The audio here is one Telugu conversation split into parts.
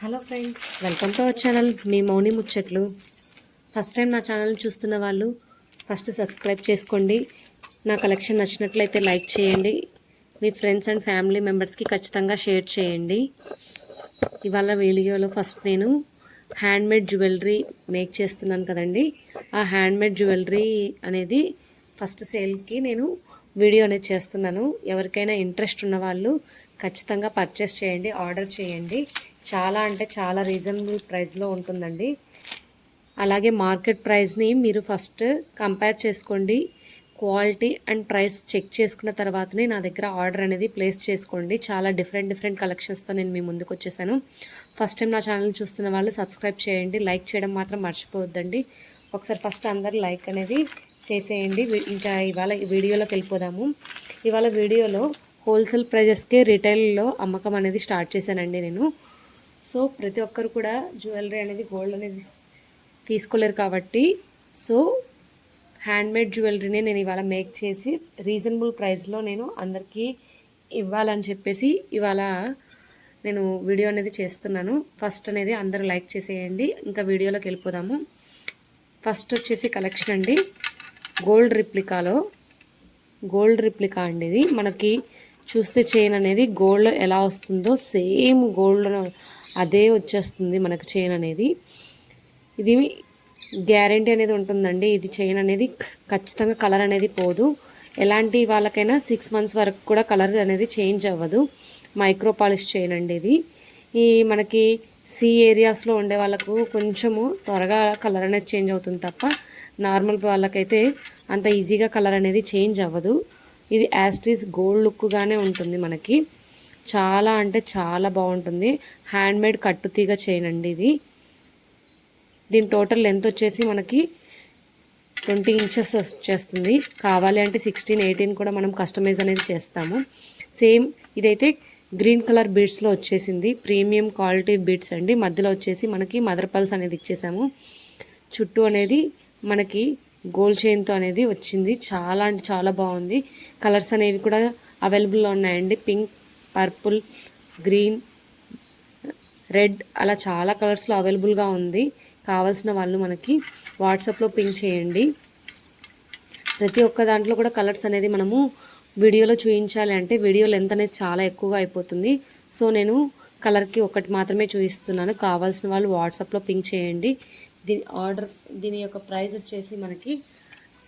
Hello friends welcome to our channel. మీ మౌని ముచ్చట్లు. ఫస్ట్ టైం నా ఛానల్ చూస్తున్న వాళ్ళు ఫస్ట్ సబ్స్క్రైబ్ చేసుకోండి. నా కలెక్షన్ నచ్చినట్లయితే లైక్ చేయండి. మీ ఫ్రెండ్స్ అండ్ ఫ్యామిలీ మెంబర్స్కి ఖచ్చితంగా షేర్ చేయండి. ఇవాళ వీడియోలో ఫస్ట్ నేను హ్యాండ్మేడ్ జ్యువెలరీ మేక్ చేస్తున్నాను కదండి. ఆ హ్యాండ్మేడ్ జ్యువెలరీ అనేది ఫస్ట్ సేల్కి నేను వీడియో అనేది చేస్తున్నాను. ఎవరికైనా ఇంట్రెస్ట్ ఉన్న వాళ్ళు ఖచ్చితంగా పర్చేస్ చేయండి ఆర్డర్ చేయండి. చాలా అంటే చాలా రీజనబుల్ ప్రైస్లో ఉంటుందండి. అలాగే మార్కెట్ ప్రైస్ని మీరు ఫస్ట్ కంపేర్ చేసుకోండి. క్వాలిటీ అండ్ ప్రైస్ చెక్ చేసుకున్న తర్వాతనే నా దగ్గర ఆర్డర్ అనేది ప్లేస్ చేసుకోండి. చాలా డిఫరెంట్ డిఫరెంట్ కలెక్షన్స్తో నేను మీ ముందుకు వచ్చేసాను. ఫస్ట్ టైం నా ఛానల్ చూస్తున్న వాళ్ళు సబ్స్క్రైబ్ చేయండి. లైక్ చేయడం మాత్రం మర్చిపోవద్దండి. ఒకసారి ఫస్ట్ అందరు లైక్ అనేది చేసేయండి. ఇంకా ఇవాళ వీడియోలోకి వెళ్ళిపోదాము. ఇవాళ వీడియోలో హోల్సేల్ ప్రైజెస్కే రిటైల్లో అమ్మకం అనేది స్టార్ట్ చేశానండి నేను. సో ప్రతి ఒక్కరు కూడా జ్యువెలరీ అనేది గోల్డ్ అనేది తీసుకోలేరు కాబట్టి సో హ్యాండ్మేడ్ జ్యువెలరీనే నేను ఇవాళ మేక్ చేసి రీజనబుల్ ప్రైస్లో నేను అందరికీ ఇవ్వాలని చెప్పేసి ఇవాళ నేను వీడియో అనేది చేస్తున్నాను. ఫస్ట్ అనేది అందరూ లైక్ చేసేయండి. ఇంకా వీడియోలోకి వెళ్ళిపోదాము. ఫస్ట్ వచ్చేసి కలెక్షన్ అండి. గోల్డ్ రిప్లికాలో గోల్డ్ రిప్లికా అండి ఇది. మనకి చూస్తే చైన్ అనేది గోల్డ్ ఎలా వస్తుందో సేమ్ గోల్డ్ అదే వచ్చేస్తుంది మనకు చైన్ అనేది. ఇది గ్యారంటీ అనేది ఉంటుందండి. ఇది చైన్ అనేది ఖచ్చితంగా కలర్ అనేది పోదు. ఎలాంటి వాళ్ళకైనా సిక్స్ మంత్స్ వరకు కూడా కలర్ అనేది చేంజ్ అవ్వదు. మైక్రో పాలిష్ చైన్ అండి ఇది. ఈ మనకి సి ఏరియాస్లో ఉండే వాళ్ళకు కొంచెము త్వరగా కలర్ అనేది చేంజ్ అవుతుంది తప్ప నార్మల్ వాళ్ళకైతే అంత ఈజీగా కలర్ అనేది చేంజ్ అవ్వదు. ఇది యాస్టీస్ గోల్డ్ లుక్గానే ఉంటుంది మనకి. చాలా అంటే చాలా బాగుంటుంది. హ్యాండ్మేడ్ కట్టుతీగ చైన్ అండి ఇది. దీని టోటల్ లెంత్ వచ్చేసి మనకి ట్వంటీ ఇంచెస్ వచ్చేస్తుంది. కావాలి అంటే సిక్స్టీన్ ఎయిటీన్ కూడా మనం కస్టమైజ్ అనేది చేస్తాము. సేమ్ ఇదైతే గ్రీన్ కలర్ బీడ్స్లో వచ్చేసింది. ప్రీమియం క్వాలిటీ బీడ్స్ అండి. మధ్యలో వచ్చేసి మనకి మదర్ పల్స్ అనేది ఇచ్చేసాము. చుట్టూ అనేది మనకి గోల్డ్ చైన్తో అనేది వచ్చింది. చాలా అంటే చాలా బాగుంది. కలర్స్ అనేవి కూడా అవైలబుల్లో ఉన్నాయండి. పింక్ పర్పుల్ గ్రీన్ రెడ్ అలా చాలా కలర్స్లో అవైలబుల్గా ఉంది. కావాల్సిన వాళ్ళు మనకి వాట్సాప్లో పింక్ చేయండి. ప్రతి ఒక్క దాంట్లో కూడా కలర్స్ అనేది మనము వీడియోలో చూపించాలి అంటే వీడియో లెంత్ అనేది చాలా ఎక్కువగా అయిపోతుంది. సో నేను కలర్కి ఒకటి మాత్రమే చూపిస్తున్నాను కావాల్సిన వాళ్ళు వాట్సాప్లో పింక్ చేయండి. దీని ఆర్డర్ దీని యొక్క ప్రైస్ వచ్చేసి మనకి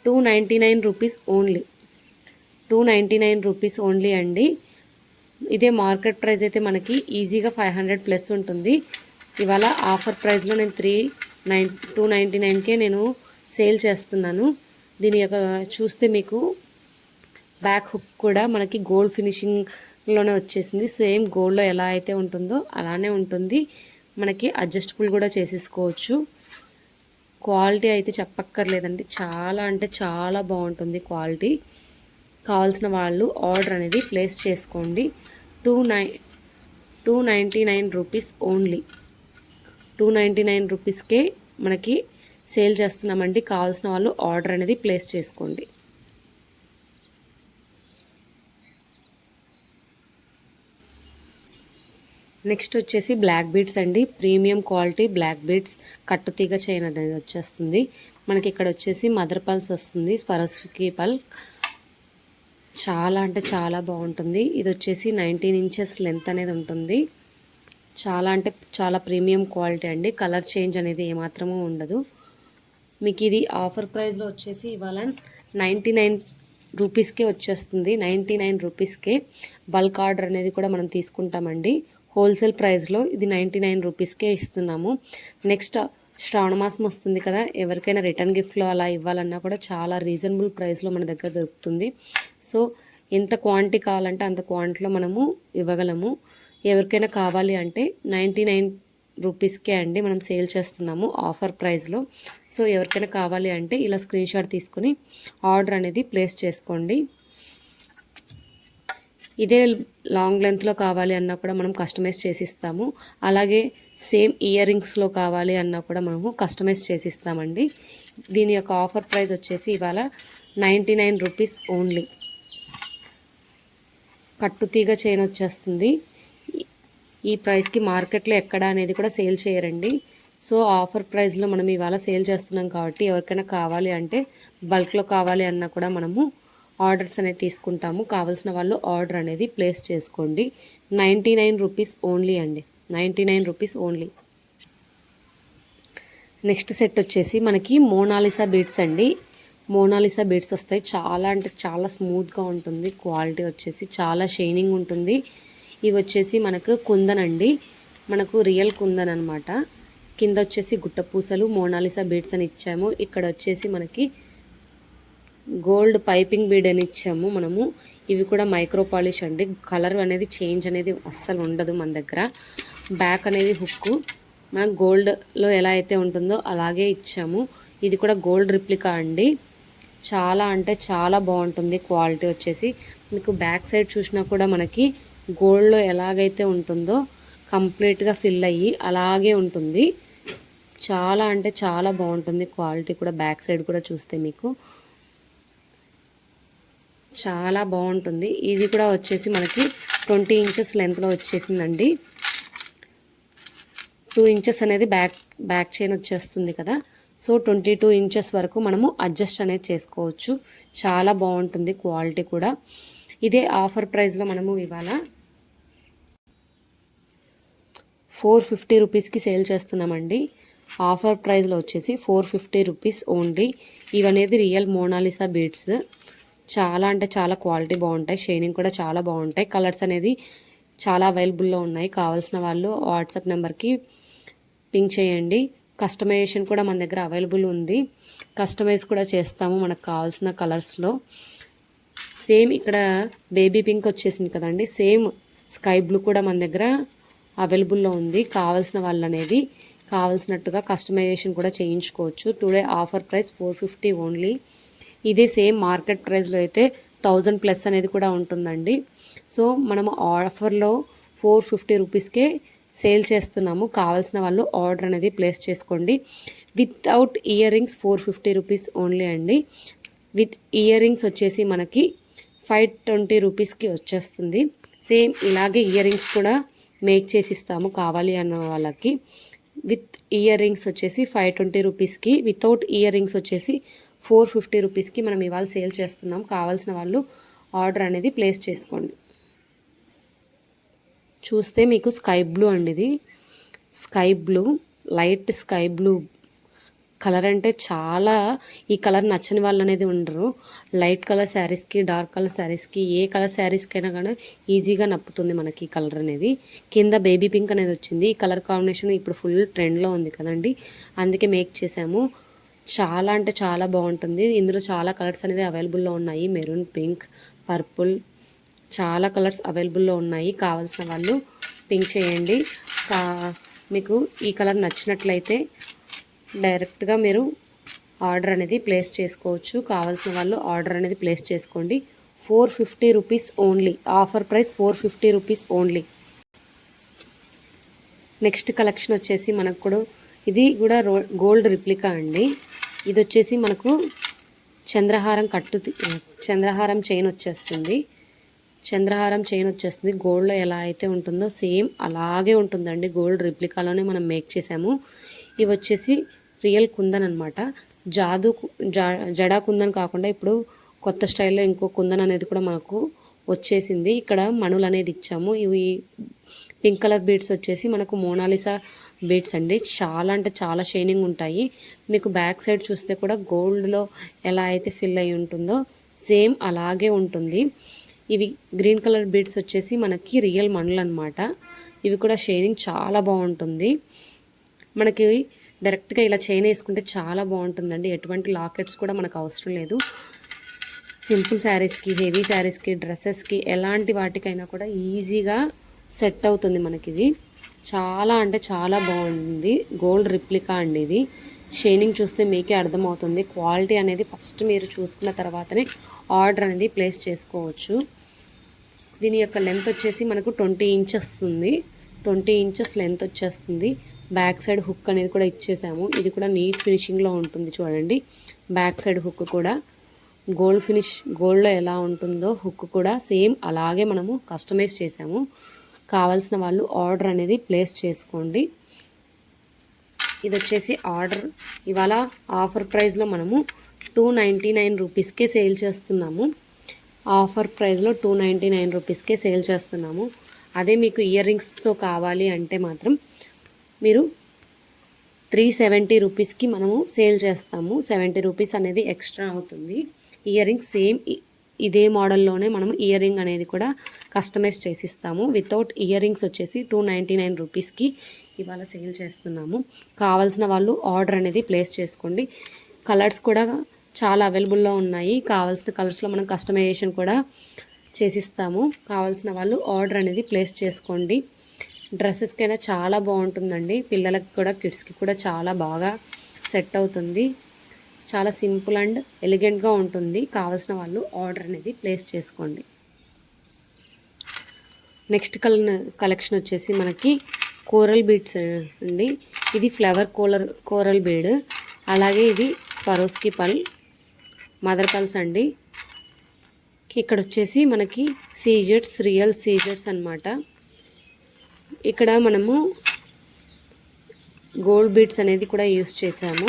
two ninety nine rupees only. Two ninety nine rupees only అండి. ఇదే మార్కెట్ ప్రైస్ అయితే మనకి ఈజీగా ఫైవ్ హండ్రెడ్ ప్లస్ ఉంటుంది. ఇవాళ ఆఫర్ ప్రైస్లో నేను త్రీ నైన్ టూ నైంటీ నైన్కే నేను సేల్ చేస్తున్నాను. దీని యొక్క చూస్తే మీకు బ్యాక్ హుక్ కూడా మనకి గోల్డ్ ఫినిషింగ్లోనే వచ్చేసింది. సేమ్ గోల్డ్లో ఎలా అయితే ఉంటుందో అలానే ఉంటుంది. మనకి అడ్జస్టబుల్ కూడా చేసేసుకోవచ్చు. క్వాలిటీ అయితే చెప్పక్కర్లేదండి. చాలా అంటే చాలా బాగుంటుంది క్వాలిటీ. కావాల్సిన వాళ్ళు ఆర్డర్ అనేది ప్లేస్ చేసుకోండి. Two nine two ninety nine rupees only. Two ninety nine రూపీస్కే మనకి సేల్ చేస్తున్నామండి. కావాల్సిన వాళ్ళు ఆర్డర్ అనేది ప్లేస్ చేసుకోండి. నెక్స్ట్ వచ్చేసి బ్లాక్ బీడ్స్ అండి. Premium quality black beads. కట్టుతీగ chain అనేది వచ్చేస్తుంది. మనకి ఇక్కడ వచ్చేసి మదర్ పల్స్ వస్తుంది. స్పరస్కి పల్ చాలా అంటే చాలా బాగుంటుంది. ఇది వచ్చేసి నైన్టీన్ ఇంచెస్ లెంత్ అనేది ఉంటుంది. చాలా అంటే చాలా ప్రీమియం క్వాలిటీ అండి. కలర్ చేంజ్ అనేది ఏమాత్రమూ ఉండదు. మీకు ఇది ఆఫర్ ప్రైస్లో వచ్చేసి ఇవాళ నైంటీ నైన్ రూపీస్కే వచ్చేస్తుంది. నైంటీ నైన్ రూపీస్కే బల్క్ ఆర్డర్ అనేది కూడా మనం తీసుకుంటామండి. హోల్సేల్ ప్రైస్లో ఇది నైంటీ నైన్ రూపీస్కే ఇస్తున్నాము. నెక్స్ట్ శ్రావణ మాసం వస్తుంది కదా ఎవరికైనా రిటర్న్ గిఫ్ట్లో అలా ఇవ్వాలన్నా కూడా చాలా రీజనబుల్ ప్రైస్లో మన దగ్గర దొరుకుతుంది. సో ఎంత క్వాంటిటీ కావాలంటే అంత క్వాంటిటీలో మనము ఇవ్వగలము. ఎవరికైనా కావాలి అంటే నైంటీ నైన్ రూపీస్కే అండి మనం సేల్ చేస్తున్నాము ఆఫర్ ప్రైస్లో. సో ఎవరికైనా కావాలి అంటే ఇలా స్క్రీన్ షాట్ తీసుకొని ఆర్డర్ అనేది ప్లేస్ చేసుకోండి. ఇదే లాంగ్ లెంత్లో కావాలి అన్నా కూడా మనం కస్టమైజ్ చేసి ఇస్తాము. అలాగే సేమ్ ఇయర్ రింగ్స్లో కావాలి అన్నా కూడా మనము కస్టమైజ్ చేసి ఇస్తామండి దీని యొక్క ఆఫర్ ప్రైస్ వచ్చేసి ఇవాళ నైంటీ నైన్ రూపీస్ ఓన్లీ. కట్టుతీగ చైన్ వచ్చేస్తుంది. ఈ ప్రైస్కి మార్కెట్లో ఎక్కడ అనేది కూడా సేల్ చేయరండి. సో ఆఫర్ ప్రైస్లో మనం ఇవాళ సేల్ చేస్తున్నాం కాబట్టి ఎవరికైనా కావాలి అంటే బల్క్లో కావాలి అన్నా కూడా మనము ఆర్డర్స్ అనేది తీసుకుంటాము. కావాల్సిన వాళ్ళు ఆర్డర్ అనేది ప్లేస్ చేసుకోండి. నైంటీ నైన్ రూపీస్ ఓన్లీ అండి. Ninety nine rupees only. Next set వచ్చేసి మనకి మోనాలిసా బీడ్స్ అండి. మోనాలిసా బీడ్స్ వస్తాయి. చాలా అంటే చాలా స్మూత్గా ఉంటుంది. క్వాలిటీ వచ్చేసి చాలా షైనింగ్ ఉంటుంది. ఇవి వచ్చేసి మనకు కుందన్ అండి. మనకు రియల్ కుందన్ అనమాట కింద వచ్చేసి గుట్టపూసలు మోనాలిసా బీడ్స్ అని ఇచ్చాము. ఇక్కడ వచ్చేసి మనకి గోల్డ్ పైపింగ్ బీడ్ అని ఇచ్చాము మనము. ఇవి కూడా మైక్రో పాలిష్ అండి. కలర్ అనేది చేంజ్ అనేది అస్సలు ఉండదు మన దగ్గర. బ్యాక్ అనేది హుక్కు. మన గోల్డ్లో ఎలా అయితే ఉంటుందో అలాగే ఇచ్చాము. ఇది కూడా గోల్డ్ రిప్లికా అండి. చాలా అంటే చాలా బాగుంటుంది క్వాలిటీ వచ్చేసి. మీకు బ్యాక్ సైడ్ చూసినా కూడా మనకి గోల్డ్లో ఎలాగైతే ఉంటుందో కంప్లీట్గా ఫిల్ అయ్యి అలాగే ఉంటుంది. చాలా అంటే చాలా బాగుంటుంది క్వాలిటీ కూడా బ్యాక్ సైడ్ కూడా చూస్తే మీకు. చాలా బాగుంటుంది. ఇది కూడా వచ్చేసి మనకి ట్వంటీ ఇంచెస్ లెంత్లో వచ్చేసిందండి. టూ ఇంచెస్ అనేది బ్యాక్ బ్యాక్ చైన్ వచ్చేస్తుంది కదా. సో ట్వంటీ టూ ఇంచెస్ వరకు మనము అడ్జస్ట్ అనేది చేసుకోవచ్చు. చాలా బాగుంటుంది క్వాలిటీ కూడా. ఇదే ఆఫర్ ప్రైస్లో మనము ఇవాళ ఫోర్ ఫిఫ్టీ రూపీస్కి సేల్ చేస్తున్నామండి. ఆఫర్ ప్రైస్లో వచ్చేసి ఫోర్ ఫిఫ్టీ రూపీస్ ఓన్లీ ఇవనేది రియల్ మోనాలిసా బీడ్స్ చాలా అంటే చాలా క్వాలిటీ బాగుంటాయి. షైనింగ్ కూడా చాలా బాగుంటాయి. కలర్స్ అనేది చాలా అవైలబుల్లో ఉన్నాయి. కావాల్సిన వాళ్ళు వాట్సాప్ నెంబర్కి పింక్ చేయండి. కస్టమైజేషన్ కూడా మన దగ్గర అవైలబుల్ ఉంది. కస్టమైజ్ కూడా చేస్తాము మనకు కావాల్సిన కలర్స్లో. సేమ్ ఇక్కడ బేబీ పింక్ వచ్చేసింది కదండి. సేమ్ స్కై బ్లూ కూడా మన దగ్గర అవైలబుల్లో ఉంది. కావాల్సిన వాళ్ళు అనేది కావాల్సినట్టుగా కస్టమైజేషన్ కూడా చేయించుకోవచ్చు. Today offer price four fifty only. ఇదే సేమ్ మార్కెట్ ప్రైస్లో అయితే థౌజండ్ ప్లస్ అనేది కూడా ఉంటుందండి. సో మనము ఆఫర్లో ఫోర్ ఫిఫ్టీ రూపీస్కే సేల్ చేస్తున్నాము. కావాల్సిన వాళ్ళు ఆర్డర్ అనేది ప్లేస్ చేసుకోండి. Without earrings four fifty rupees only అండి. విత్ ఇయర్ రింగ్స్ వచ్చేసి మనకి ఫైవ్ ట్వంటీ రూపీస్కి వచ్చేస్తుంది. సేమ్ ఇలాగే ఇయర్ రింగ్స్ కూడా మేక్ చేసి ఇస్తాము కావాలి అన్న వాళ్ళకి. విత్ ఇయర్ రింగ్స్ వచ్చేసి ఫైవ్ ట్వంటీ రూపీస్కి వితౌట్ ఇయర్ రింగ్స్ వచ్చేసి ఫోర్ ఫిఫ్టీ రూపీస్కి మనం ఇవాళ సేల్ చేస్తున్నాం. కావాల్సిన వాళ్ళు ఆర్డర్ అనేది ప్లేస్ చేసుకోండి. చూస్తే మీకు స్కై బ్లూ అండి ఇది. Sky blue light sky blue. Colour అంటే చాలా ఈ కలర్ నచ్చని వాళ్ళు అనేది ఉండరు. లైట్ కలర్ శారీస్కి డార్క్ కలర్ శారీస్కి ఏ కలర్ శారీస్కైనా కానీ ఈజీగా నప్పుతుంది మనకి ఈ కలర్ అనేది. కింద బేబీ పింక్ అనేది వచ్చింది. ఈ కలర్ కాంబినేషన్ ఇప్పుడు ఫుల్ ట్రెండ్లో ఉంది కదండి. అందుకే మేక్ చేసాము. చాలా అంటే చాలా బాగుంటుంది. ఇందులో చాలా కలర్స్ అనేది అవైలబుల్లో ఉన్నాయి. మెరూన్ పింక్ పర్పుల్ చాలా కలర్స్ అవైలబుల్లో ఉన్నాయి. కావాల్సిన వాళ్ళు పింక్ చేయండి. కా మీకు ఈ కలర్ నచ్చినట్లయితే డైరెక్ట్గా మీరు ఆర్డర్ అనేది ప్లేస్ చేసుకోవచ్చు. కావాల్సిన వాళ్ళు ఆర్డర్ అనేది ప్లేస్ చేసుకోండి. Four fifty rupees only. Offer price four fifty rupees only. Next collection వచ్చేసి మనకు కూడా ఇది కూడా గోల్డ్ రిప్లికా అండి. ఇది వచ్చేసి మనకు చంద్రహారం కట్టు చంద్రహారం చైన్ వచ్చేస్తుంది. చంద్రహారం చైన్ వచ్చేస్తుంది. గోల్డ్లో ఎలా అయితే ఉంటుందో సేమ్ అలాగే ఉంటుందండి. గోల్డ్ రిప్లికాలోనే మనం మేక్ చేసాము. ఇవి వచ్చేసి రియల్ కుందన్ అనమాట జాదు జా జడా కుందన్ కాకుండా ఇప్పుడు కొత్త స్టైల్లో ఇంకో కుందన్ అనేది కూడా మనకు వచ్చేసింది. ఇక్కడ మణులు అనేది ఇచ్చాము. ఇవి పింక్ కలర్ బీడ్స్ వచ్చేసి మనకు మోనాలిసా బీడ్స్ అండి. చాలా అంటే చాలా షైనింగ్ ఉంటాయి. మీకు బ్యాక్ సైడ్ చూస్తే కూడా గోల్డ్లో ఎలా అయితే ఫిల్ అయి ఉంటుందో సేమ్ అలాగే ఉంటుంది. ఇవి గ్రీన్ కలర్ బీడ్స్ వచ్చేసి మనకి రియల్ మండలు అనమాట ఇవి కూడా షైనింగ్ చాలా బాగుంటుంది. మనకి డైరెక్ట్గా ఇలా చైన్ వేసుకుంటే చాలా బాగుంటుందండి. ఎటువంటి లాకెట్స్ కూడా మనకు అవసరం లేదు. సింపుల్ శారీస్కి హెవీ శారీస్కి డ్రెస్సెస్కి ఎలాంటి వాటికైనా కూడా ఈజీగా సెట్ అవుతుంది మనకిది. చాలా అంటే చాలా బాగుంది. గోల్డ్ రిప్లికా అండి ఇది. షైనింగ్ చూస్తే మీకే అర్థమవుతుంది. క్వాలిటీ అనేది ఫస్ట్ మీరు చూసుకున్న తర్వాతనే ఆర్డర్ అనేది ప్లేస్ చేసుకోవచ్చు. దీని యొక్క లెంత్ వచ్చేసి మనకు ట్వంటీ ఇంచెస్ ఉంది. ట్వంటీ ఇంచెస్ లెంత్ వచ్చేస్తుంది. బ్యాక్ సైడ్ హుక్ అనేది కూడా ఇచ్చేసాము. ఇది కూడా నీట్ ఫినిషింగ్లో ఉంటుంది చూడండి. బ్యాక్ సైడ్ హుక్ కూడా. గోల్డ్ ఫినిష్ గోల్డ్లో ఎలా ఉంటుందో హుక్ కూడా సేమ్ అలాగే మనము కస్టమైజ్ చేసాము. కావాల్సిన వాళ్ళు ఆర్డర్ అనేది ప్లేస్ చేసుకోండి. ఇది వచ్చేసి ఆర్డర్ ఇవాళ ఆఫర్ ప్రైస్లో మనము టూ నైంటీ నైన్ రూపీస్కే సేల్ చేస్తున్నాము. ఆఫర్ ప్రైస్లో టూ నైంటీ నైన్ రూపీస్కే సేల్ చేస్తున్నాము. అదే మీకు ఇయర్ రింగ్స్తో కావాలి అంటే మాత్రం మీరు త్రీ సెవెంటీ రూపీస్కి మనము సేల్ చేస్తాము. సెవెంటీ రూపీస్ అనేది ఎక్స్ట్రా అవుతుంది. ఇయర్ రింగ్స్ సేమ్ ఇదే మోడల్లోనే మనం ఇయర్ రింగ్ అనేది కూడా కస్టమైజ్ చేసిస్తాము. వితౌట్ ఇయర్ రింగ్స్ వచ్చేసి టూ నైంటీ నైన్ రూపీస్కి ఇవాళ సేల్ చేస్తున్నాము. కావాల్సిన వాళ్ళు ఆర్డర్ అనేది ప్లేస్ చేసుకోండి. కలర్స్ కూడా చాలా అవైలబుల్లో ఉన్నాయి. కావాల్సిన కలర్స్లో మనం కస్టమైజేషన్ కూడా చేసిస్తాము. కావాల్సిన వాళ్ళు ఆర్డర్ అనేది ప్లేస్ చేసుకోండి. డ్రెస్సెస్కైనా చాలా బాగుంటుందండి. పిల్లలకి కూడా కిడ్స్కి కూడా చాలా బాగా సెట్ అవుతుంది. చాలా సింపుల్ అండ్ ఎలిగెంట్గా ఉంటుంది. కావాల్సిన వాళ్ళు ఆర్డర్ అనేది ప్లేస్ చేసుకోండి. నెక్స్ట్ కలర్ కలెక్షన్ వచ్చేసి మనకి కోరల్ బీడ్స్ అండి. ఇది ఫ్లవర్ కోలర్ కోరల్ బీడ్. అలాగే ఇది స్వరోస్కి పల్ మదర్ పల్స్ అండి. ఇక్కడ వచ్చేసి మనకి సీజెట్స్ రియల్ సీజెట్స్ అన్నమాట. ఇక్కడ మనము గోల్డ్ బీడ్స్ అనేది కూడా యూస్ చేసాము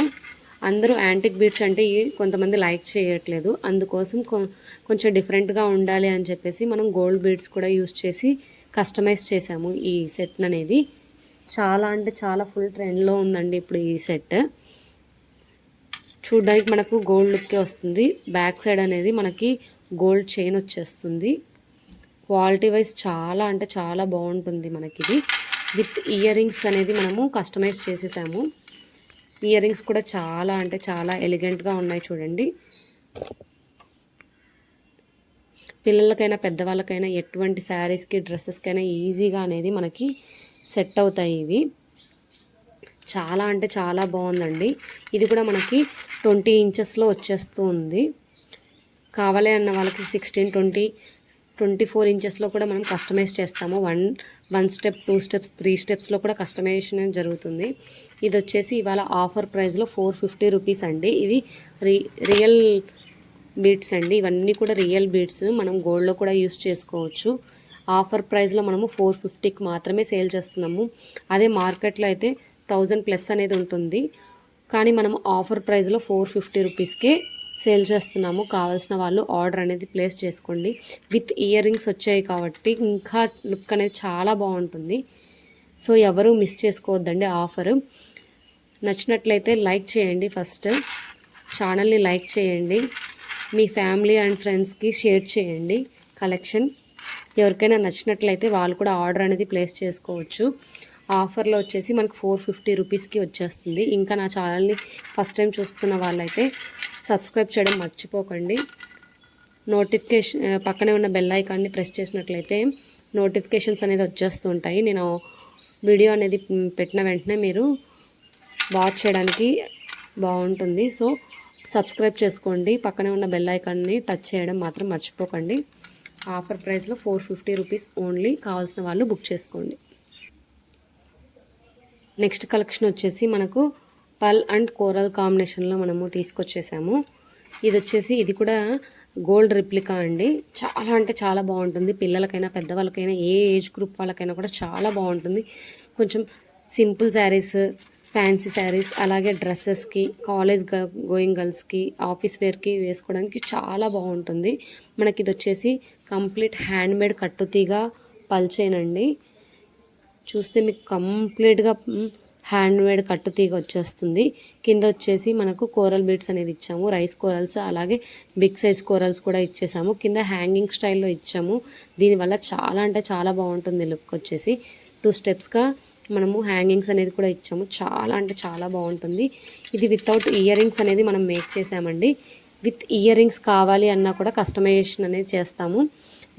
అందరూ యాంటిక్ బీడ్స్ అంటే కొంతమంది లైక్ చేయట్లేదు. అందుకోసం కొ- కొంచెం డిఫరెంట్గా ఉండాలి అని చెప్పేసి మనం గోల్డ్ బీడ్స్ కూడా యూస్ చేసి కస్టమైజ్ చేసాము ఈ సెట్ అనేది చాలా అంటే చాలా ఫుల్ ట్రెండ్లో ఉందండి ఇప్పుడు ఈ సెట్ చూడడానికి మనకు గోల్డ్ లుక్కే వస్తుంది. బ్యాక్ సైడ్ అనేది మనకి గోల్డ్ చైన్ వచ్చేస్తుంది. క్వాలిటీ వైజ్ చాలా అంటే చాలా బాగుంటుంది మనకి ఇది విత్ ఇయర్ రింగ్స్ అనేది మనము కస్టమైజ్ చేసేసాము. ఇయర్ రింగ్స్ కూడా చాలా అంటే చాలా ఎలిగెంట్గా ఉన్నాయి చూడండి. పిల్లలకైనా పెద్దవాళ్ళకైనా ఎటువంటి శారీస్కి డ్రెస్సెస్కైనా ఈజీగా అనేది మనకి సెట్ అవుతాయి ఇవి. చాలా అంటే చాలా బాగుందండి. ఇది కూడా మనకి ట్వంటీ ఇంచెస్లో వచ్చేస్తూ ఉంది కావాలి అన్న వాళ్ళకి సిక్స్టీన్ ట్వంటీ ట్వంటీ ఫోర్ ఇంచెస్లో కూడా మనం కస్టమైజ్ చేస్తాము. One one step two steps three స్టెప్స్లో కూడా కస్టమైజేషన్ అనేది జరుగుతుంది. ఇది వచ్చేసి ఇవాళ ఆఫర్ ప్రైస్లో ఫోర్ ఫిఫ్టీ రూపీస్ అండి. ఇది రి రియల్ బీడ్స్ అండి. ఇవన్నీ కూడా రియల్ బీడ్స్ మనం గోల్డ్లో కూడా యూస్ చేసుకోవచ్చు. ఆఫర్ ప్రైస్లో మనము ఫోర్ ఫిఫ్టీకి మాత్రమే సేల్ చేస్తున్నాము. అదే మార్కెట్లో అయితే థౌజండ్ ప్లస్ అనేది ఉంటుంది. కానీ మనం ఆఫర్ ప్రైస్లో ఫోర్ ఫిఫ్టీ రూపీస్కే సేల్ చేస్తున్నాము. కావాల్సిన వాళ్ళు ఆర్డర్ అనేది ప్లేస్ చేసుకోండి. విత్ ఇయర్ రింగ్స్ వచ్చాయి కాబట్టి ఇంకా లుక్ అనేది చాలా బాగుంటుంది. సో ఎవరు మిస్ చేసుకోవద్దండి ఆఫర్. నచ్చినట్లయితే లైక్ చేయండి ఫస్ట్. ఛానల్ని లైక్ చేయండి. మీ ఫ్యామిలీ అండ్ ఫ్రెండ్స్కి షేర్ చేయండి కలెక్షన్. ఎవరికైనా నచ్చినట్లయితే వాళ్ళు కూడా ఆర్డర్ అనేది ప్లేస్ చేసుకోవచ్చు. ఆఫర్లో వచ్చేసి మనకు ఫోర్ ఫిఫ్టీ రూపీస్కి వచ్చేస్తుంది. ఇంకా నా ఛానల్ని ఫస్ట్ టైం చూస్తున్న వాళ్ళైతే సబ్స్క్రైబ్ చేయడం మర్చిపోకండి. నోటిఫికేషన్ పక్కనే ఉన్న బెల్ ఐకాన్ని ప్రెస్ చేసినట్లయితే నోటిఫికేషన్స్ అనేది వచ్చేస్తూ ఉంటాయి నేను వీడియో అనేది పెట్టిన వెంటనే మీరు వాచ్ చేయడానికి బాగుంటుంది. సో సబ్స్క్రైబ్ చేసుకోండి. పక్కనే ఉన్న బెల్ ఐకాన్ని టచ్ చేయడం మాత్రం మర్చిపోకండి. ఆఫర్ ప్రైస్లో ఫోర్ ఫిఫ్టీ రూపీస్ ఓన్లీ కావాల్సిన వాళ్ళు బుక్ చేసుకోండి. నెక్స్ట్ కలెక్షన్ వచ్చేసి మనకు పల్ అండ్ కోరల్ కాంబినేషన్లో మనము తీసుకొచ్చేసాము. ఇది వచ్చేసి ఇది కూడా గోల్డ్ రిప్లికా అండి. చాలా అంటే చాలా బాగుంటుంది. పిల్లలకైనా పెద్దవాళ్ళకైనా ఏ ఏజ్ గ్రూప్ వాళ్ళకైనా కూడా చాలా బాగుంటుంది. కొంచెం సింపుల్ శారీస్ ఫ్యాన్సీ శారీస్ అలాగే డ్రెస్సెస్కి కాలేజ్ గోయింగ్ గర్ల్స్కి ఆఫీస్ వేర్కి వేసుకోవడానికి చాలా బాగుంటుంది. మనకి ఇది వచ్చేసి కంప్లీట్ హ్యాండ్మేడ్ కట్టుతీగా పల్చేనండి. చూస్తే మీకు కంప్లీట్గా హ్యాండ్మేడ్ కట్టు తీగ వచ్చేస్తుంది. కింద వచ్చేసి మనకు కోరల్ బీడ్స్ అనేది ఇచ్చాము. రైస్ కోరల్స్ అలాగే బిగ్ సైజ్ కోరల్స్ కూడా ఇచ్చేసాము. కింద హ్యాంగింగ్ స్టైల్లో ఇచ్చాము. దీనివల్ల చాలా అంటే చాలా బాగుంటుంది లుక్ వచ్చేసి. టూ స్టెప్స్గా మనము హ్యాంగింగ్స్ అనేది కూడా ఇచ్చాము. చాలా అంటే చాలా బాగుంటుంది. ఇది వితౌట్ ఇయర్ రింగ్స్ అనేది మనం మేక్ చేసామండి. విత్ ఇయర్ రింగ్స్ కావాలి అన్నా కూడా కస్టమైజేషన్ అనేది చేస్తాము.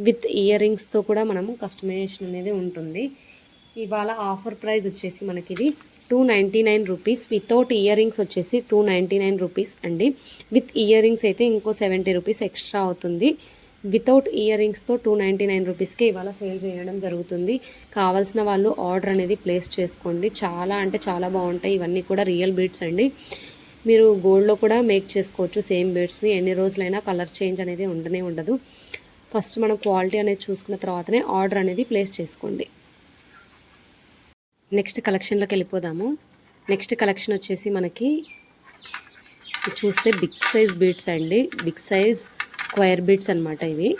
విత్ ఇయర్ రింగ్స్తో కూడా మనము కస్టమైజేషన్ అనేది ఉంటుంది. ఇవాళ ఆఫర్ ప్రైస్ వచ్చేసి మనకి ఇది two ninety nine rupees without earrings వచ్చేసి టూ నైంటీ నైన్ రూపీస్ అండి. విత్ ఇయర్ రింగ్స్ అయితే ఇంకో సెవెంటీ రూపీస్ ఎక్స్ట్రా అవుతుంది. వితౌట్ ఇయర్ రింగ్స్తో టూ నైంటీ నైన్ రూపీస్కి ఇవాళ సేల్ చేయడం జరుగుతుంది. కావాల్సిన వాళ్ళు ఆర్డర్ అనేది ప్లేస్ చేసుకోండి. చాలా అంటే చాలా బాగుంటాయి. ఇవన్నీ కూడా రియల్ బీడ్స్ అండి. మీరు గోల్డ్లో కూడా మేక్ చేసుకోవచ్చు. సేమ్ బీడ్స్ని ఎన్ని రోజులైనా కలర్ చేంజ్ అనేది ఉండనే ఉండదు. ఫస్ట్ మనం క్వాలిటీ అనేది చూసుకున్న తర్వాతనే ఆర్డర్ అనేది ప్లేస్ చేసుకోండి. నెక్స్ట్ కలెక్షన్లోకి వెళ్ళిపోదాము. నెక్స్ట్ కలెక్షన్ వచ్చేసి మనకి చూస్తే బిగ్ సైజ్ బీట్స్ అండి. బిగ్ సైజ్ స్క్వేర్ బీట్స్ అనమాట ఇవి.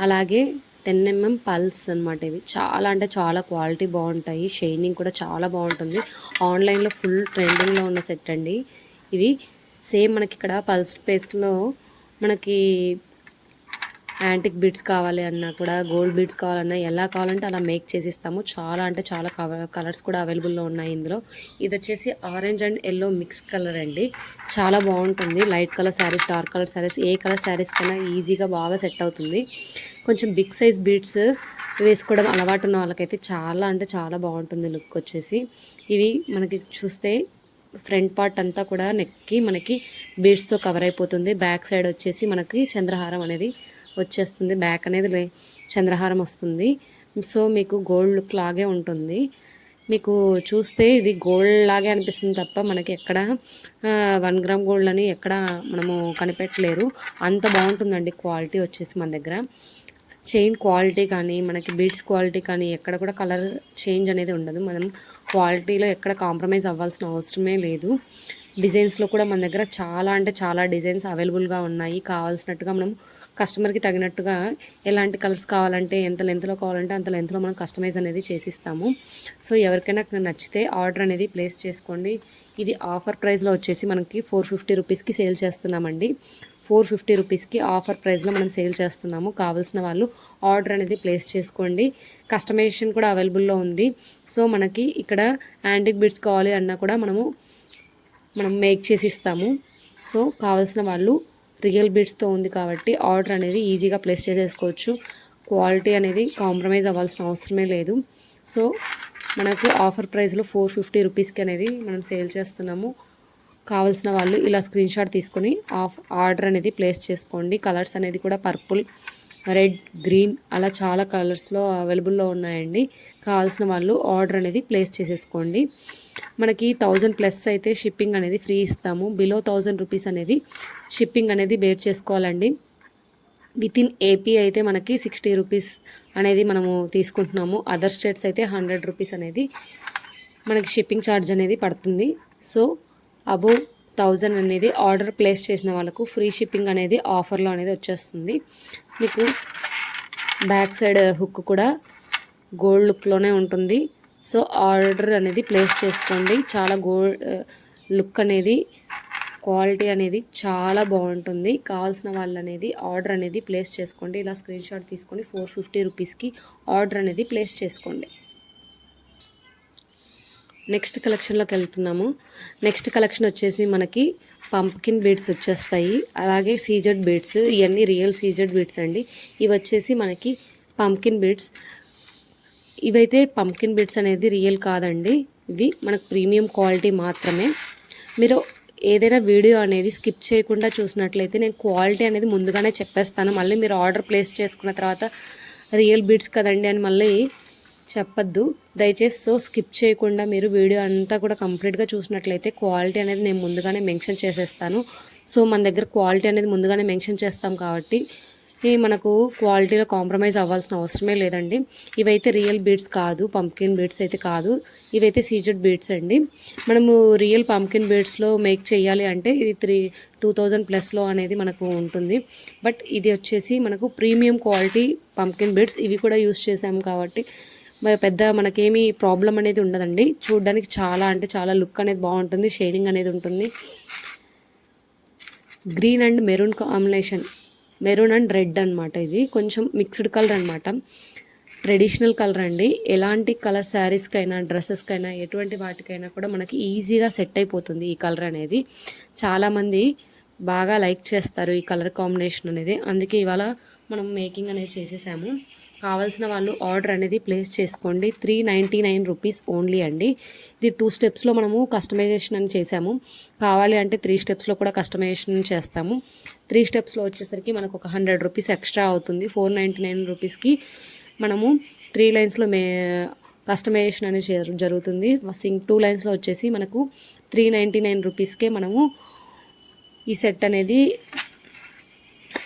అలాగే టెన్ ఎంఎం పల్స్ అనమాట ఇవి. చాలా అంటే చాలా క్వాలిటీ బాగుంటాయి. షైనింగ్ కూడా చాలా బాగుంటుంది. ఆన్లైన్లో ఫుల్ ట్రెండింగ్లో ఉన్న సెట్ అండి. ఇవి సేమ్ మనకి ఇక్కడ పల్స్ పేస్ట్లో మనకి యాంటిక్ బీడ్స్ కావాలి అన్నా కూడా గోల్డ్ బీడ్స్ కావాలన్నా ఎలా కావాలంటే అలా మేక్ చేసిస్తాము. చాలా అంటే చాలా కలర్స్ కూడా అవైలబుల్లో ఉన్నాయి ఇందులో. ఇది వచ్చేసి orange and yellow mix colour అండి. చాలా బాగుంటుంది. Light colour sarees dark colour sarees ఏ కలర్ శారీస్ కన్నా ఈజీగా బాగా సెట్ అవుతుంది. కొంచెం బిగ్ సైజ్ బీడ్స్ వేసుకోవడం అలవాటు ఉన్న వాళ్ళకైతే చాలా అంటే చాలా బాగుంటుంది లుక్ వచ్చేసి. ఇవి మనకి చూస్తే ఫ్రంట్ పార్ట్ అంతా కూడా నెక్కి మనకి బీడ్స్తో కవర్ అయిపోతుంది. బ్యాక్ సైడ్ వచ్చేసి మనకి చంద్రహారం అనేది వచ్చేస్తుంది బ్యాక్ అనేది లే- చంద్రహారం వస్తుంది. సో మీకు గోల్డ్ లుక్ లాగే ఉంటుంది. మీకు చూస్తే ఇది గోల్డ్ లాగే అనిపిస్తుంది తప్ప మనకి ఎక్కడ వన్ గ్రామ్ గోల్డ్ అని ఎక్కడ మనము కనిపెట్టలేరు. అంత బాగుంటుందండి క్వాలిటీ వచ్చేసి మన దగ్గర. చైన్ క్వాలిటీ కానీ మనకి బీడ్స్ క్వాలిటీ కానీ ఎక్కడ కూడా కలర్ చేంజ్ అనేది ఉండదు. మనం క్వాలిటీలో ఎక్కడ కాంప్రమైజ్ అవ్వాల్సిన అవసరమే లేదు. డిజైన్స్లో కూడా మన దగ్గర చాలా అంటే చాలా డిజైన్స్ అవైలబుల్గా ఉన్నాయి. కావాల్సినట్టుగా మనం కస్టమర్కి తగినట్టుగా ఎలాంటి కలర్స్ కావాలంటే ఎంత లెంత్లో కావాలంటే అంత లెంత్లో మనం కస్టమైజ్ అనేది చేసిస్తాము. సో ఎవరికైనా నచ్చితే ఆర్డర్ అనేది ప్లేస్ చేసుకోండి. ఇది ఆఫర్ ప్రైస్లో వచ్చేసి మనకి ఫోర్ ఫిఫ్టీ రూపీస్కి సేల్ చేస్తున్నామండి. ఫోర్ ఫిఫ్టీ రూపీస్కి ఆఫర్ ప్రైస్లో మనం సేల్ చేస్తున్నాము. కావాల్సిన వాళ్ళు ఆర్డర్ అనేది ప్లేస్ చేసుకోండి. కస్టమైజేషన్ కూడా అవైలబుల్లో ఉంది. సో మనకి ఇక్కడ యాంటిక్ బిడ్స్ కావాలి అన్నా కూడా మనము మనం మేక్ చేసి ఇస్తాము సో కావాల్సిన వాళ్ళు రియల్ బీడ్స్తో ఉంది కాబట్టి ఆర్డర్ అనేది ఈజీగా ప్లేస్ చేసేసుకోవచ్చు. క్వాలిటీ అనేది కాంప్రమైజ్ అవ్వాల్సిన అవసరమే లేదు. సో మనకు ఆఫర్ ప్రైస్లో ఫోర్ ఫిఫ్టీ రూపీస్కి అనేది మనం సేల్ చేస్తున్నాము. కావాల్సిన వాళ్ళు ఇలా స్క్రీన్ షాట్ తీసుకొని ఆఫ్ ఆర్డర్ అనేది ప్లేస్ చేసుకోండి. కలర్స్ అనేది కూడా పర్పుల్. రెడ్ గ్రీన్ అలా చాలా కలర్స్లో అవైలబుల్లో ఉన్నాయండి. కావాల్సిన వాళ్ళు ఆర్డర్ అనేది ప్లేస్ చేసేసుకోండి. మనకి థౌజండ్ ప్లస్ అయితే షిప్పింగ్ అనేది ఫ్రీ ఇస్తాము. బిలో థౌజండ్ రూపీస్ అనేది షిప్పింగ్ అనేది బేర్ చేసుకోవాలండి. విత్ ఇన్ ఏపీ అయితే మనకి సిక్స్టీ రూపీస్ అనేది మనము తీసుకుంటున్నాము. అదర్ స్టేట్స్ అయితే హండ్రెడ్ రూపీస్ అనేది మనకి షిప్పింగ్ ఛార్జ్ అనేది పడుతుంది. సో అబోవ్ థౌజండ్ అనేది ఆర్డర్ ప్లేస్ చేసిన వాళ్ళకు ఫ్రీ షిప్పింగ్ అనేది ఆఫర్లో అనేది వచ్చేస్తుంది. మీకు బ్యాక్ సైడ్ హుక్ కూడా గోల్డ్ లుక్లోనే ఉంటుంది. సో ఆర్డర్ అనేది ప్లేస్ చేసుకోండి. చాలా గోల్డ్ లుక్ అనేది క్వాలిటీ అనేది చాలా బాగుంటుంది. కావాల్సిన వాళ్ళు అనేది ఆర్డర్ అనేది ప్లేస్ చేసుకోండి. ఇలా స్క్రీన్ షాట్ తీసుకొని ఫోర్ ఫిఫ్టీ రూపీస్కి ఆర్డర్ అనేది ప్లేస్ చేసుకోండి. నెక్స్ట్ కలెక్షన్లోకి వెళ్తున్నాము. నెక్స్ట్ కలెక్షన్ వచ్చేసి మనకి పంప్కిన్ బీడ్స్ వచ్చేస్తాయి. అలాగే సీజెడ్ బీడ్స్ ఇవన్నీ రియల్ సీజెడ్ బీడ్స్ అండి. ఇవి వచ్చేసి మనకి పంప్కిన్ బీడ్స్. ఇవైతే పంప్కిన్ బీడ్స్ అనేది రియల్ కాదండి. ఇవి మనకు ప్రీమియం క్వాలిటీ మాత్రమే. మీరు ఏదైనా వీడియో అనేది స్కిప్ చేయకుండా చూసినట్లయితే నేను క్వాలిటీ అనేది ముందుగానే చెప్పేస్తాను. మళ్ళీ మీరు ఆర్డర్ ప్లేస్ చేసుకున్న తర్వాత రియల్ బీడ్స్ కదండి అని మళ్ళీ చెప్పద్దు. దయచేసి సో స్కిప్ చేయకుండా మీరు వీడియో అంతా కూడా కంప్లీట్గా చూసినట్లయితే క్వాలిటీ అనేది నేను ముందుగానే మెన్షన్ చేసేస్తాను. సో మన దగ్గర క్వాలిటీ అనేది ముందుగానే మెన్షన్ చేస్తాం కాబట్టి ఈ మనకు క్వాలిటీలో కాంప్రమైజ్ అవ్వాల్సిన అవసరమే లేదండి. ఇవైతే రియల్ బీడ్స్ కాదు పంకిన్ బీడ్స్ అయితే కాదు. ఇవైతే సీజెడ్ బీడ్స్ అండి. మనము రియల్ పంకిన్ బీడ్స్లో మేక్ చేయాలి అంటే ఇది త్రీ టూ థౌజండ్ ప్లస్లో అనేది మనకు ఉంటుంది. బట్ ఇది వచ్చేసి మనకు ప్రీమియం క్వాలిటీ పంకిన్ బీడ్స్ ఇవి కూడా యూస్ చేసాము కాబట్టి పెద్ద మనకేమీ ప్రాబ్లం అనేది ఉండదండి. చూడడానికి చాలా అంటే చాలా లుక్ అనేది బాగుంటుంది. షేడింగ్ అనేది ఉంటుంది. Green and maroon combination maroon and red అనమాట ఇది. కొంచెం మిక్స్డ్ కలర్ అన్నమాట. ట్రెడిషనల్ కలర్ అండి. ఎలాంటి కలర్ శారీస్కైనా డ్రెస్సెస్కైనా ఎటువంటి వాటికైనా కూడా మనకి ఈజీగా సెట్ అయిపోతుంది ఈ కలర్ అనేది. చాలామంది బాగా లైక్ చేస్తారు ఈ కలర్ కాంబినేషన్ అనేది. అందుకే ఇవాళ మనం మేకింగ్ అనేది చేసేసాము. కావాల్సిన వాళ్ళు ఆర్డర్ అనేది ప్లేస్ చేసుకోండి. Three ninety nine rupees only అండి. ఇది టూ స్టెప్స్లో మనము కస్టమైజేషన్ అని చేసాము కావాలి అంటే త్రీ స్టెప్స్లో కూడా కస్టమైజేషన్ చేస్తాము. త్రీ స్టెప్స్లో వచ్చేసరికి మనకు ఒక హండ్రెడ్ రూపీస్ ఎక్స్ట్రా అవుతుంది. ఫోర్ నైంటీ నైన్ రూపీస్కి మనము త్రీ లైన్స్లో మే కస్టమైజేషన్ అనేది జరుగుతుంది. సింగ్ టూ లైన్స్లో వచ్చేసి మనకు త్రీ నైంటీ నైన్ రూపీస్కే మనము ఈ సెట్ అనేది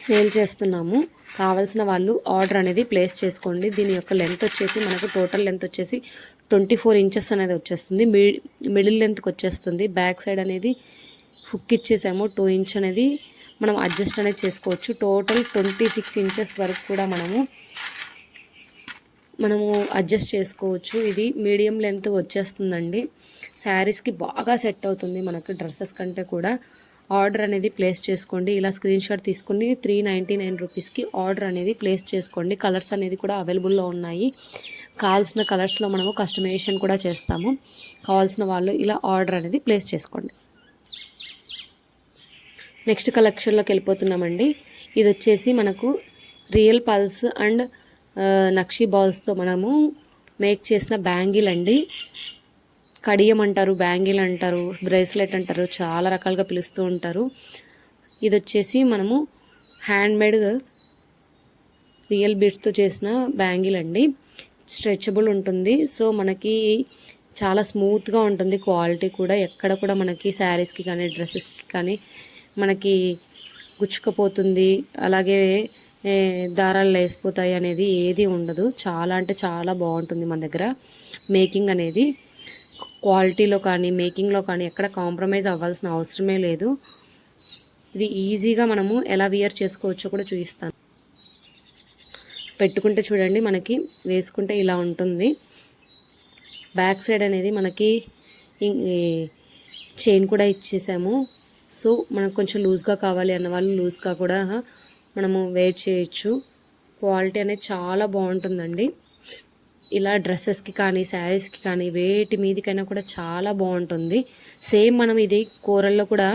సేల్ చేస్తున్నాము. కావాల్సిన వాళ్ళు ఆర్డర్ అనేది ప్లేస్ చేసుకోండి. దీని యొక్క లెంత్ వచ్చేసి మనకు టోటల్ లెంత్ వచ్చేసి ట్వంటీ ఫోర్ ఇంచెస్ అనేది వచ్చేస్తుంది. మిడిల్ లెంత్కి వచ్చేస్తుంది. బ్యాక్ సైడ్ అనేది హుక్ ఇచ్చేసాము. టూ ఇంచ్ అనేది మనం అడ్జస్ట్ అనేది చేసుకోవచ్చు. టోటల్ ట్వంటీ సిక్స్ ఇంచెస్ వరకు కూడా మనము మనము అడ్జస్ట్ చేసుకోవచ్చు. ఇది మీడియం లెంత్ వచ్చేస్తుందండి. శారీస్కి బాగా సెట్ అవుతుంది మనకు డ్రెస్సెస్ కంటే కూడా. ఆర్డర్ అనేది ప్లేస్ చేసుకోండి. ఇలా స్క్రీన్ షాట్ తీసుకుని త్రీ నైంటీ నైన్ రూపీస్కి ఆర్డర్ అనేది ప్లేస్ చేసుకోండి. కలర్స్ అనేది కూడా అవైలబుల్లో ఉన్నాయి. కావాల్సిన కలర్స్లో మనము కస్టమైజేషన్ కూడా చేస్తాము. కావాల్సిన వాళ్ళు ఇలా ఆర్డర్ అనేది ప్లేస్ చేసుకోండి. నెక్స్ట్ కలెక్షన్లోకి వెళ్ళిపోతున్నామండి. ఇది వచ్చేసి మనకు రియల్ పల్స్ అండ్ నక్షీ బాల్స్తో మనము మేక్ చేసిన బ్యాంగిల్ అండి. కడియం అంటారు బ్యాంగిల్ అంటారు బ్రేస్లెట్ అంటారు చాలా రకాలుగా పిలుస్తూ ఉంటారు. ఇది వచ్చేసి మనము హ్యాండ్మేడ్ రియల్ బీడ్స్తో చేసిన బ్యాంగిల్ అండి. స్ట్రెచబుల్ ఉంటుంది. సో మనకి చాలా స్మూత్గా ఉంటుంది క్వాలిటీ కూడా. ఎక్కడ కూడా మనకి శారీస్కి కానీ డ్రెస్సెస్కి కానీ మనకి గుచ్చుకుపోతుంది. అలాగే దారాలు లేసిపోతాయి అనేది ఏది ఉండదు. చాలా అంటే చాలా బాగుంటుంది మన దగ్గర మేకింగ్ అనేది. క్వాలిటీలో కానీ మేకింగ్లో కానీ ఎక్కడ కాంప్రమైజ్ అవ్వాల్సిన అవసరమే లేదు. ఇది ఈజీగా మనము ఎలా వియర్ చేసుకోవచ్చో కూడా చూపిస్తాను. పెట్టుకుంటే చూడండి మనకి వేసుకుంటే ఇలా ఉంటుంది. బ్యాక్ సైడ్ అనేది మనకి చైన్ కూడా ఇచ్చేసాము. సో మనకు కొంచెం లూజ్గా కావాలి అన్న వాళ్ళు లూజ్గా కూడా మనము వేర్ చేయొచ్చు. క్వాలిటీ అనేది చాలా బాగుంటుందండి. ఇలా డ్రెస్సెస్కి కానీ శారీస్కి కానీ వేటి మీదకైనా కూడా చాలా బాగుంటుంది. సేమ్ మనం ఇది కూరల్లో కూడా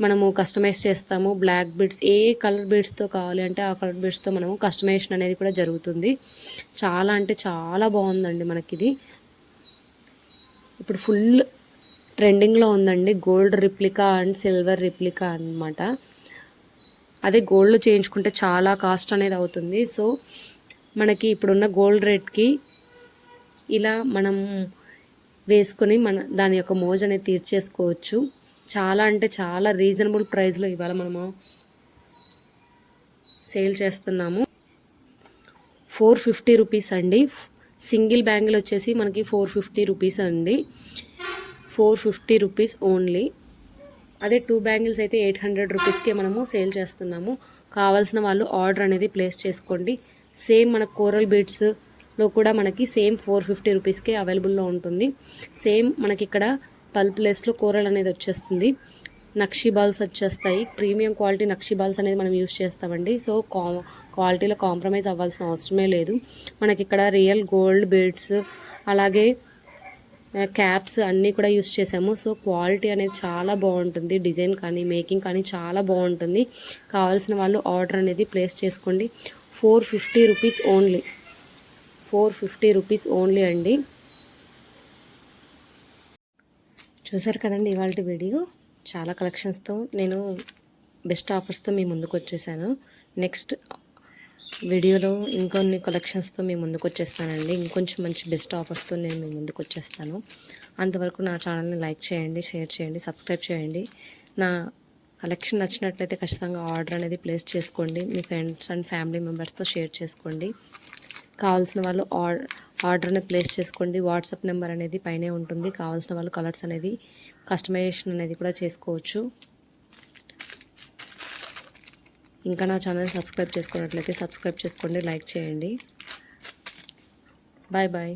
మనము కస్టమైజ్ చేస్తాము. బ్లాక్ బీడ్స్ ఏ కలర్ బీడ్స్తో కావాలి అంటే ఆ కలర్ బీడ్స్తో మనము కస్టమైజేషన్ అనేది కూడా జరుగుతుంది. చాలా అంటే చాలా బాగుందండి మనకి ఇది ఇప్పుడు ఫుల్ ట్రెండింగ్లో ఉందండి gold replica and silver replica అన్నమాట. అదే గోల్డ్ చేయించుకుంటే చాలా కాస్ట్ అనేది అవుతుంది. సో మనకి ఇప్పుడున్న గోల్డ్ రేట్కి ఇలా మనం వేసుకొని మన దాని యొక్క మోజ్ అనేది తీర్చేసుకోవచ్చు. చాలా అంటే చాలా రీజనబుల్ ప్రైస్లో ఇవాళ మనము సేల్ చేస్తున్నాము. ఫోర్ ఫిఫ్టీ రూపీస్ అండి. సింగిల్ బ్యాంగిల్ వచ్చేసి మనకి ఫోర్ ఫిఫ్టీ రూపీస్ అండి. Four fifty rupees only. అదే టూ బ్యాంగిల్స్ అయితే ఎయిట్ హండ్రెడ్ రూపీస్కే మనము సేల్ చేస్తున్నాము. కావాల్సిన వాళ్ళు ఆర్డర్ అనేది ప్లేస్ చేసుకోండి. సేమ్ మన కోరల్ బీడ్స్ లో కూడా మనకి సేమ్ ఫోర్ ఫిఫ్టీ రూపీస్కే అవైలబుల్లో ఉంటుంది. సేమ్ మనకి ఇక్కడ పల్ప్ ప్లేస్లో కూరలు అనేది వచ్చేస్తుంది. నక్షీ బాల్స్ వచ్చేస్తాయి. ప్రీమియం క్వాలిటీ నక్షీ బాల్స్ అనేది మనం యూస్ చేస్తామండి. సో కా క్వాలిటీలో కాంప్రమైజ్ అవ్వాల్సిన అవసరమే లేదు. మనకి ఇక్కడ రియల్ గోల్డ్ బీడ్స్ అలాగే క్యాప్స్ అన్నీ కూడా యూస్ చేసాము. సో క్వాలిటీ అనేది చాలా బాగుంటుంది. డిజైన్ కానీ మేకింగ్ కానీ చాలా బాగుంటుంది. కావాల్సిన వాళ్ళు ఆర్డర్ అనేది ప్లేస్ చేసుకోండి. Four fifty rupees only. Four fifty rupees only అండి. చూసారు కదండి ఇవాళ వీడియో? చాలా కలెక్షన్స్తో నేను బెస్ట్ ఆఫర్స్తో మీ ముందుకు వచ్చేసాను నెక్స్ట్ వీడియోలో ఇంకొన్ని కలెక్షన్స్తో మీ ముందుకు వచ్చేస్తానండి ఇంకొంచెం మంచి బెస్ట్ ఆఫర్స్తో నేను మీ ముందుకు వచ్చేస్తాను అంతవరకు నా ఛానల్ని లైక్ చేయండి షేర్ చేయండి సబ్స్క్రైబ్ చేయండి. నా కలెక్షన్ నచ్చినట్లయితే ఖచ్చితంగా ఆర్డర్ అనేది ప్లేస్ చేసుకోండి. మీ ఫ్రెండ్స్ అండ్ ఫ్యామిలీ మెంబర్స్తో షేర్ చేసుకోండి. కావాల్సిన వాళ్ళు ఆర్డర్ని ప్లేస్ చేసుకోండి. వాట్సాప్ నెంబర్ అనేది పైనే ఉంటుంది. కావాల్సిన వాళ్ళు కలర్స్ అనేది కస్టమైజేషన్ అనేది కూడా చేసుకోవచ్చు. ఇంకా నా ఛానల్ సబ్స్క్రైబ్ చేసుకున్నట్లయితే సబ్స్క్రైబ్ చేసుకోండి లైక్ చేయండి. Bye bye.